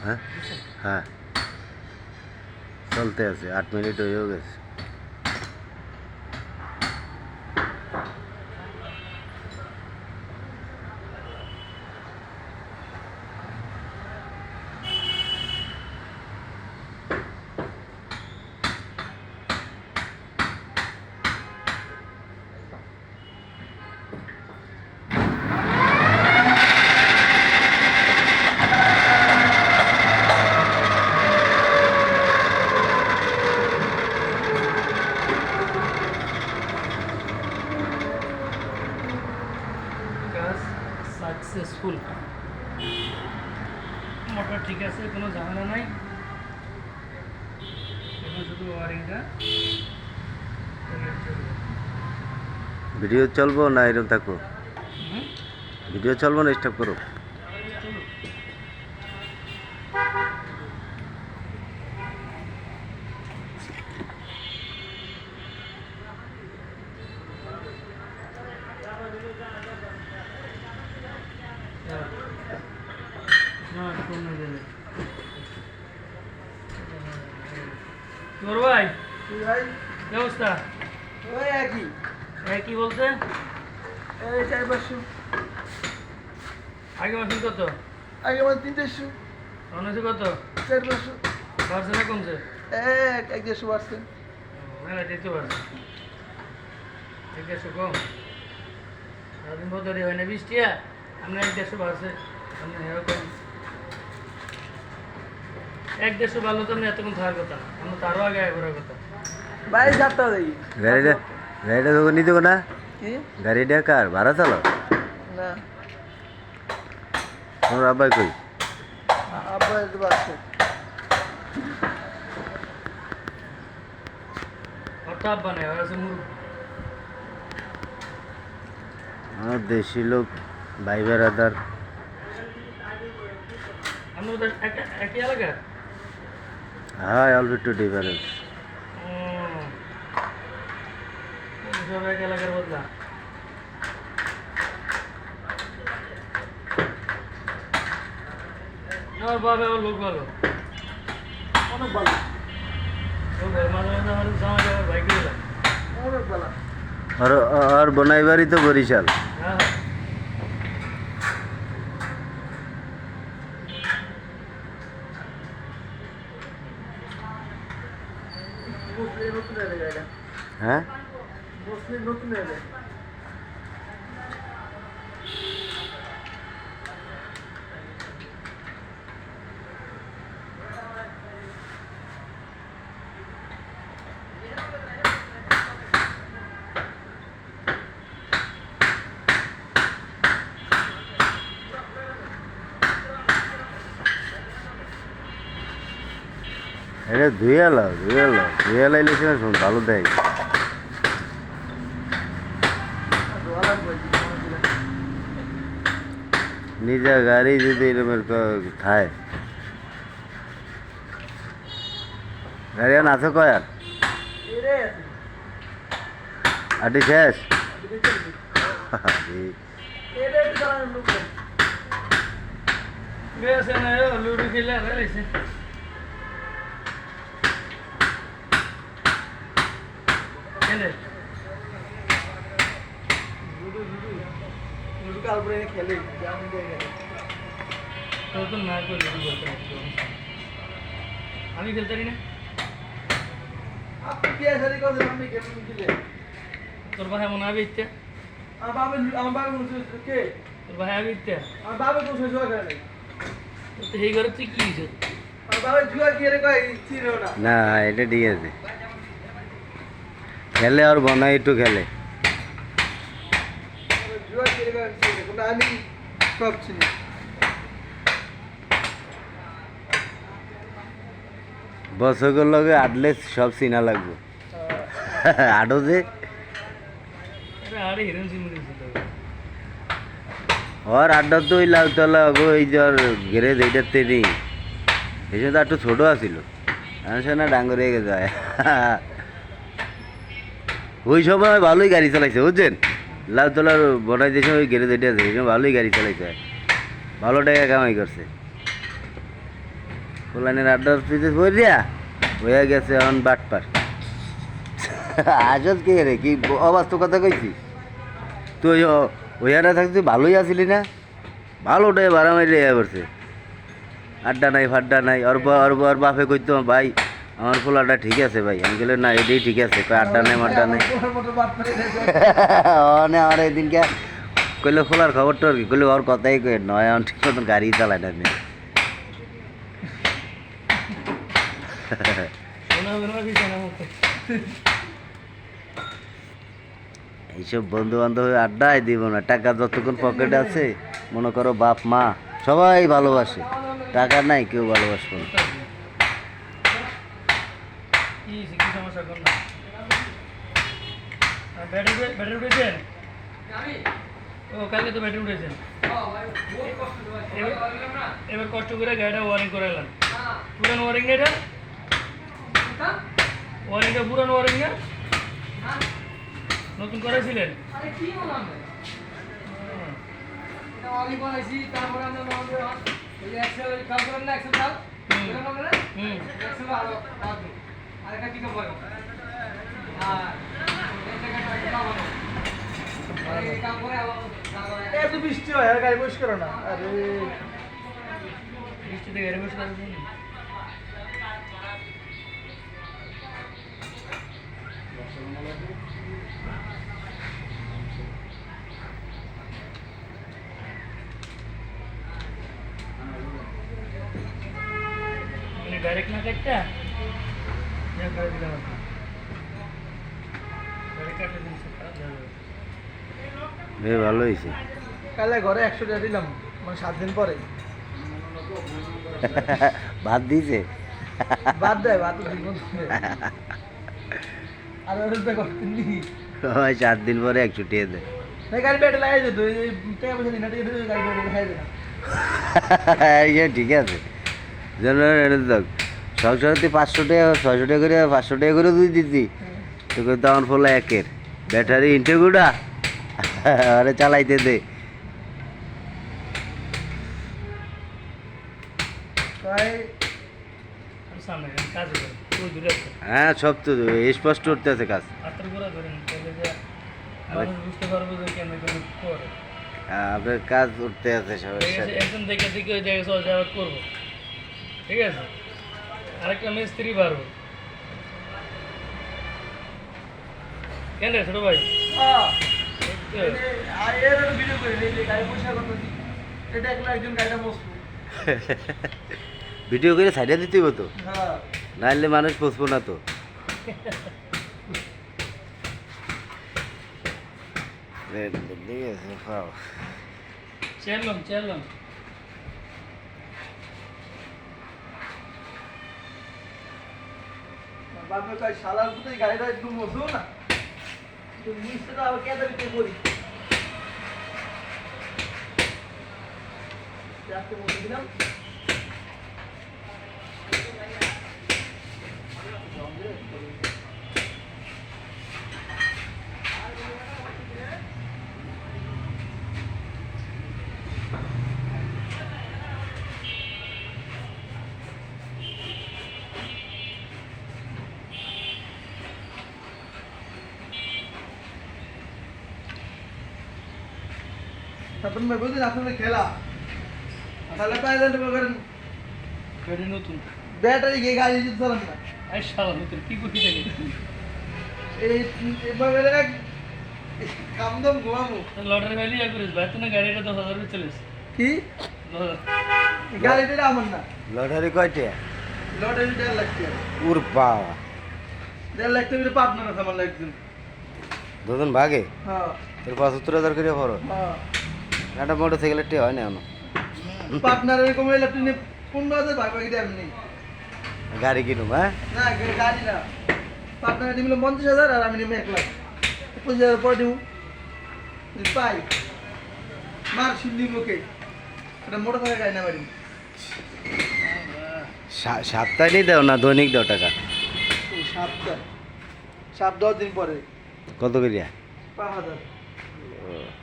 হ্যাঁ হ্যাঁ চলতে আছে আট মিনিট হয়েও গেছে কাজ সাকসেসফুল মোটর ঠিক আছে কোনো ঝামেলা নাই এখন শুধু ওয়ারিংটা ভিডিও চলবো না এরকম হুম? ভিডিও চলবো না স্টপ করো। ভাই ভাই কি অবস্থা ওই একই হ্যাঁ কি বলতে? এই চার পাঁচশো। আগে মাসিন কত? আগে আমার তিন চারশো অনেছে কত? চার পাঁচশো। বাড়ছে না কমছে? এক এক দেড়শো মেলা দিতে পারছে এক দেড়শো কম। সারাদিন হয় না বৃষ্টিয়া আপনি এক দেড়শো বাড়ছে। আপনি এরকম এক দেড়শো বাড়লো তো আপনি এতক্ষণ থাকার কথা আমরা তারও আগে আগে কথা। বাইরে চারটা দেখি। গাড়িটা তোকে নিতে না। কি? গাড়িটা কার? ভাড়া চালো? না। তোমার আব্বাই কই? আমার দেশি লোক ভাই বেড়াদার হ্যাঁ অল্প একটু ডিফারেন্স সব এক এলাকার বদলা আমার বাবা আমার লোক ভালো অনেক ভালো লোক ভালো মাঝে মাঝে আমার জামা যাওয়ার বাইক দিলাম অনেক ভালো আর আর বনাইবারই তো বরিশাল হ্যাঁ হ্যাঁ। বসলে নতুন এলে। এটা ধুয়ে লাও ধুয়ে লাও ধুয়ে লাইলে ভালো দেয় ধোয়া লাগবে নিজা গাড়ি যদি এরকমের খায় গাড়ি আর আছে কয় আর এরে আছে আটি শেষ এরে একটু দাঁড়ানো লোক নেই। গেছে না ও লুডো খেলে রয়েছে কেন লুডো লুডো লুডো কাল পরে এনে খেলে। তো না করে বলতে আমি খেলতে পারি না? আপনি কি আমি দিলে তোর ভাই মনে হবে ইচ্ছে। আমার বাবা আমার বাবা মনে হচ্ছে কে? তোর ভাই হবে ইচ্ছে। আমার বাবা কোন জুয়া খেলে নাই তোর তো এই ঘরে তুই কি হয়েছে আমার বাবা জুয়া কি রে কয় চিনেও না। না এটা ঠিক আছে। খেলে আর বনাই একটু খেলে জুয়া কি কয় আমি সব চিনি বছরের লগে আটলে সব চিনা লাগবে। যে? আরে আরে হিরণ সিমুর ছিল ওর আড্ডা তো ওই লাউতলা গো এই যে ওর ঘেরে নেই এই জন্য তো একটু ছোটো আছিল। সে না ডাঙ্গর হয়ে গেছে ওই সময় ভালোই গাড়ি চালাইছে বুঝছেন? লাউতলার বনাই দিয়ে ওই ঘেরে যেটা আছে ভালোই গাড়ি চালাইছে। ভালো টাকা কামাই করছে। ফুলানের আড্ডার পিছিয়ে পড়িয়া হয়ে গেছে এখন বাটপার। আজত কে রে? কি অবাস্তব কথা কইছি? তুই ওইখানে থাকতে ভালোই আছিলি না? ভালোটাই ভাড়া মারি পড়ছে। আড্ডা নাই ফাড্ডা নাই ওর বা- ওর বা- ওর বাপে কইতো ভাই আমার ফুলাটা ঠিক আছে ভাই। আমি বলে না, এটাই ঠিক আছে কই আড্ডা নেই, মাড্ডা নেই। অনে আমার এদিনকে কইলে খোলার খবরটা আর কি? কইলে, ওর কথাই কই, নয় এখন ঠিক মতন গাড়ি চালায় না এইসব বন্ধু বান্ধব আড্ডায় দিব না। টাকা যতক্ষণ পকেটে আছে, মনে করো বাপ, মা, সবাই ভালোবাসে। টাকা নাই, কেউ ভালোবাসবে না। কি কি সমস্যা কোন না ব্যাটারি ব্যাটারি উঠেছেন? ও কালকে তো ব্যাটারি উঠেছেন। এবার- কষ্ট করে গাড়িটা ওয়ারিং করে এলাম। পুরানো ওয়ারিং না এটা? ওয়ারিংটা পুরানো ওয়ারিং না? নতুন করেছিলেন তারপরে হয় করে। এত বৃষ্টি হয় আর গাড়ি পরিষ্কার করো না। আরে। বৃষ্টিতে গাড়ি বসে মানে ডাইরেক্ট না যা করে দিলাম আর কি। হয়ে ভালো হয়েছে কালে ঘরে একশো টাকা দিলাম মানে সাত দিন পরে। ভাত দিয়েছে। বাদ দেয় বাদ তো দিব। আর ওটা করতেন নি চার দিন পরে একশো দেয়। গাড়ি লাগাই টাকা পয়সা দিন দিয়ে গাড়ি বেটে লাগাই দিলাম ঠিক আছে। যেন সংসারতে পাঁচশো টাকা ছয়শো টাকা করে পাঁচশো টাকা করে দুই দিতি তো কিন্তু আমার ফলে একের। ব্যাটারি ইন্টেগুড়া। আরে চালাইতে দে। তাই আর সামনে গেলে কাজ করে ওই দূরে আছে। হ্যাঁ সব তো স্পষ্ট করতে আছে কাজ হ্যাঁ, আপনার কাজ উঠতে আছে একজন দেখে দেখে ওই করব। ঠিক আছে? আরেকটা মিস্ত্রি পারব কেন রে ছোট ভাই? হ্যাঁ ভিডিও করে সাইডে দিতে হইব তো? হ্যাঁ। নাহলে মানুষ বসবো না তো। ঠিক আছে বাপে কয় গাড়িটা একটু মতো না। কিন্তু মিশতে তো আবার কেদার কে করি রাখতে দিলাম। তখন ভাই বুঝলেন আপনাদের খেলা? তাহলে প্রেজেন্ট করেন গাড়ি নতুন। ব্যাটারি গিয়ে গাড়ি যদি চালান না এই শালা নতুন কি করতে থাকে এই এভাবে কাম দাম ঘুমাবো। লটারি গাড়ি ইয়া করিস ভাই তুমি গাড়িটা দশ হাজার চলে কি? গাড়িটা আমার না। লটারি কয়টা? লটারি দেড় লাখ টাকা। উর পা দেড় লাখ টাকা পাবনা না আমার লাগছে দুজন ভাগে? হ্যাঁ। তোর পঁচাত্তর হাজার করে ভরো। হ্যাঁ। একটা মোটর সাইকেলের টে হয় না এখনও। পার্টনার এরকম হইলে আপনি পনেরো হাজার ভাগ ভাগ দিয়ে এমনি। গাড়ি কিনুম হ্যাঁ? না গাড়ি না। পার্টনার নিলে পঞ্চাশ হাজার আর আমি নিবো এক লাখ পঁচিশ হাজার পরে দিব পাই মার সিদ্ধি মুখে এটা মোটর সাইকেল গাড়ি না বাড়ি। সা- সাপ্তাহিক দাও না দৈনিক দাও টাকা? সাতটা সাত দশ দিন পরে। কত করিয়া? পাঁচ হাজার। দুই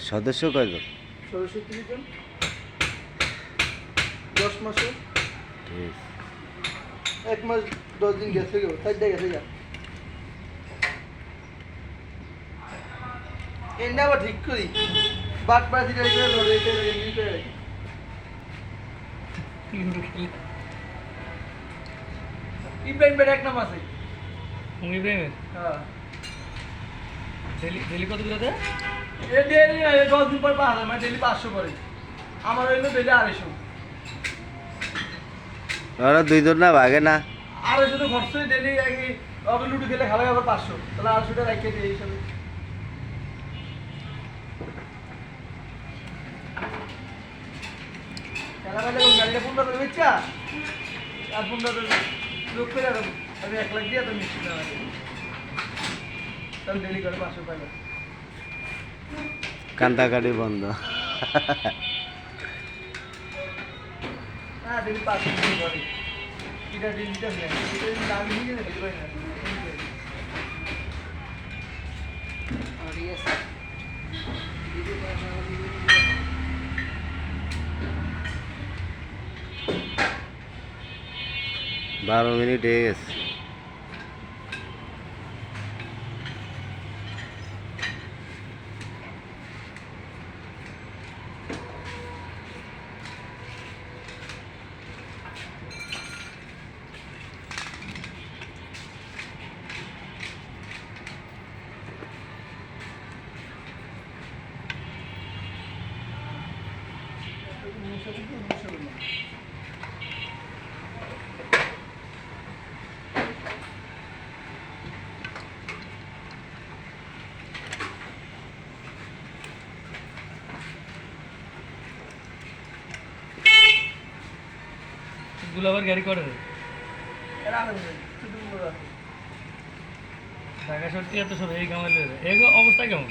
সদস্য কয়জন? তিরিশ দশ মাসে। ঠিক। এক মাস দশ দিন গেছে গো চারটা গেছে গা। এন্ডা আবার ঠিক করি। বাট এমনি করে রাখি। ইব্রাহিম এক নাম আছে। ইব্রাহিমের? হ্যাঁ। ডেলি ডেলি কত ডেলি দশ দিন পর পাঁচ হাজার মানে ডেলি পাঁচশো করে। আমার হইল ডেলি আড়াইশো। ওরা দুইজন না ভাগে না। আড়াইশো তো খরচ ডেলি আগে লুডু খেলে খাবে আবার পাঁচশো। তাহলে আড়াইশোটা রাখিয়ে দিই হিসাবে। খেলা খেলে গাড়িটা পনেরো করে বেচা? আর পনেরো লোক করে আমি এক লাখ দিয়ে তো মিষ্টি না তাহলে ডেলি করে পাঁচশো পাইলে কান্দাকাটি বন্ধ। বারো মিনিট হয়ে গেছে। দুলাবার গাড়ি করে? ঢাকা সত্যি এত সব এই কামাই এই অবস্থা কেমন।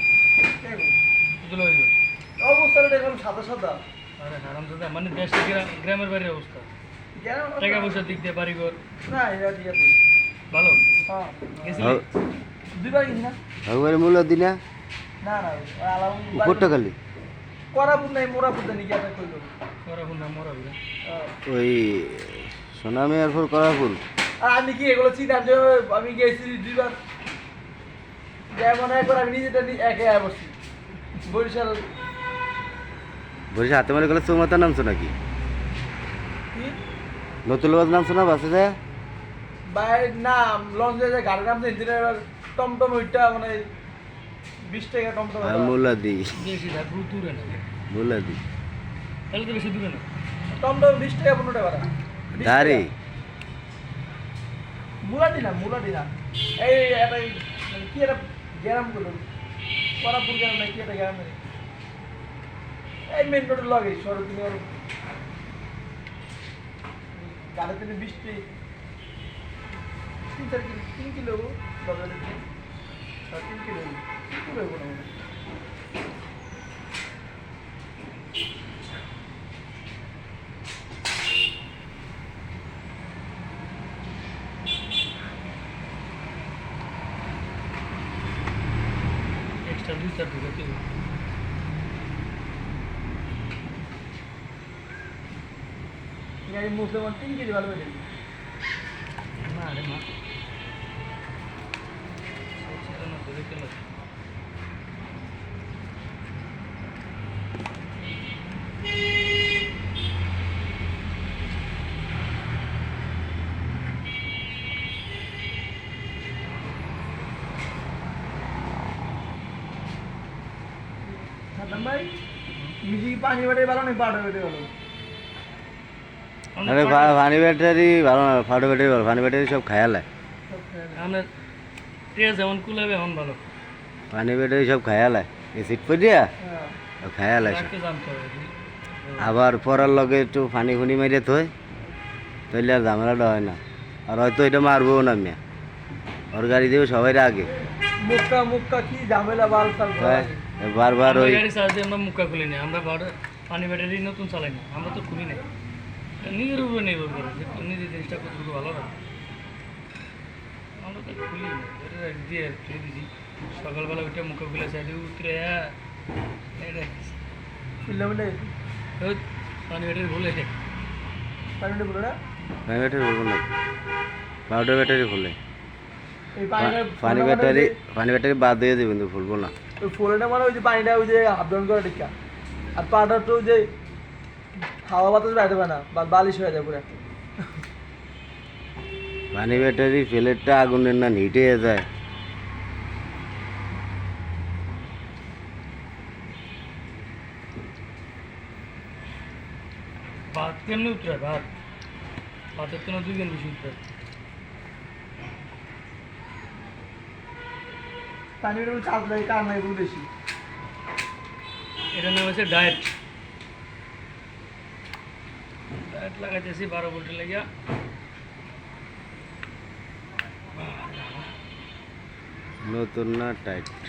অবস্থাটা দেখলাম সাদা সাদা। আরে হারাম দাদা মানে দেশ গ্রামের বাড়ির অবস্থা। টাকা পয়সার দিক দিয়ে বাড়ি না এটা ঠিক আছে। ভালো? হ্যাঁ। দুইবার গেছি না। ভগবানের মূল্য দিনা না? না আলাম উপরটা খালি? করাপুর নাই মোরাপুর কি একটা কইলো। ওরা কোন নাম মরা বিরা হ্যাঁ। ওই সোনামি আর পর করাপুর আর আমি কি এগুলো চিনি আমি যে- আমি গেছি দুইবার। যেমন একবার আমি নিজেটা একে বসছি বরিশাল। বলছি হাতে মারে গেলে চৌমাথা নামছো নাকি কি? নতুনবাদ নামছো না বাসে যায়? বাইরের নাম লঞ্চে যে গাড়ির নাম ইঞ্জিনের এবার টমটম ওইটা মানে বিশ টাকা টমটম আর মূল্য দি বেশি না দূর না। মূল্য দি তাহলে তো বেশি দূরে না। টমটম বিশ টাকা পনেরো টাকা ভাড়া। 20 গাড়ি টাকা। মুলাটি না মুলাটি না এই একটা কি একটা গ্রামগুলো করাপুর গ্রাম না কি একটা নাকি? এই মেন রোডের লগে সড়ক তুমি ওর গাড়ি থেকে বৃষ্টি তিন চার কিলো তিন কিলো। তিন কিলো তিন কিলো হইবো না মনে হয়। এক্সট্রা দুই চার ঢুকে তুই গাড়ি মুসলমান তিন কেজি ভালো বেড়ে না রে মা সচেতন ধরে কেন সাদ্দাম ভাই। মিজি পানি বেটে ভালো না পাউডার বেটে ভালো? আরে ভা- ভানি ব্যাটারি ভালো না ফাটো ব্যাটারি ভালো ভানি ব্যাটারি সব খায়ালে। সব খেয়ে নেয়। আমরা তেজ যেমন কুলাবে এমন ভালো। পানি ব্যাটারি সব খায়ালে এই পড়িয়া হ্যাঁ। খায়ালে আবার পরার লগে একটু পানি ফুনি মেরে থই তাইলে আর ঝামেলাটা হয় না। আর হয়তো এটা মারবো না মিয়া। ওর গাড়ি দেবে সবাই আগে। মুক্কা মুক্কা কি ঝামেলা বাল বারবার ওই গাড়ি চার্জ দিয়ে আমরা মুখা খুলি না আমরা বারো পানি ব্যাটারি নতুন চালাই না আমরা তো খুলি না নিজের উপরে নির্ভর করে যে নিজের জিনিসটা কতটুকু ভালো রাখে আমরা তো খুলি না দিয়ে রেখে দিছি। সকালবেলা উঠে মুখা খুলে সাইডে উতরে মিলে ওই পানি ব্যাটারি ভুলে পানি বলে না? পানি ব্যাটারি বলব না পাউডার ব্যাটারি খুলে পানিটা পানি ব্যাটারি পানি ব্যাটারি বাদ দিয়ে দেবেন তো ফুলবো না ওই ফোলেটা মানে ওই যে পানিটা ওই যে ডাউন করে টিকা আর তো যে হাওয়া বাতাস বাইরে না বা বালিশ হয়ে যায় পুরো পানি ব্যাটারি প্লেটটা আগুনের না নিটে যায়। ভাত কেমনি উতরায় ভাত? ভাতের তো না দুই দিন বেশি উতরায় পানি ব্যাটারি চার্জ লাগে কার নাই এগুলো বেশি এটার নাম হচ্ছে ডায়েট। ডায়েট লাগাইতেছি বারো ভোল্টের লাগিয়া। নতুন না টাইট।